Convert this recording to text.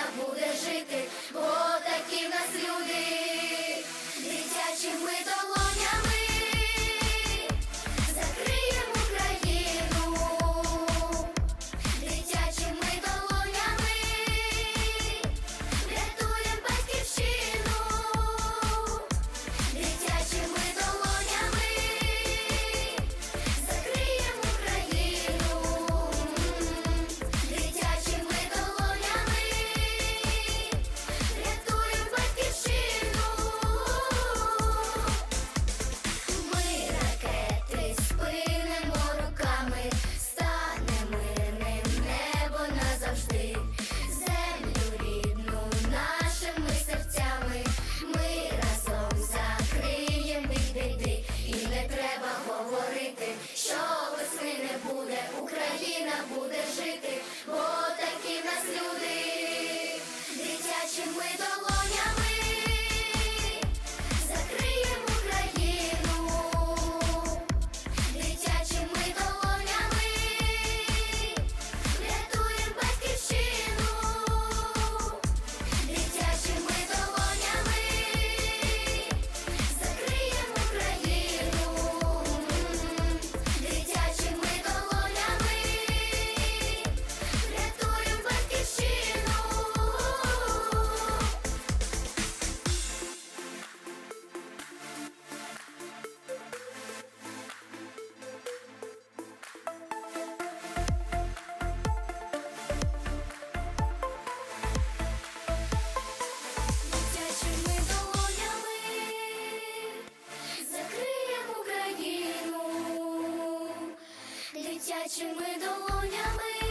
Україна буде жити. everything. Плечими долонями.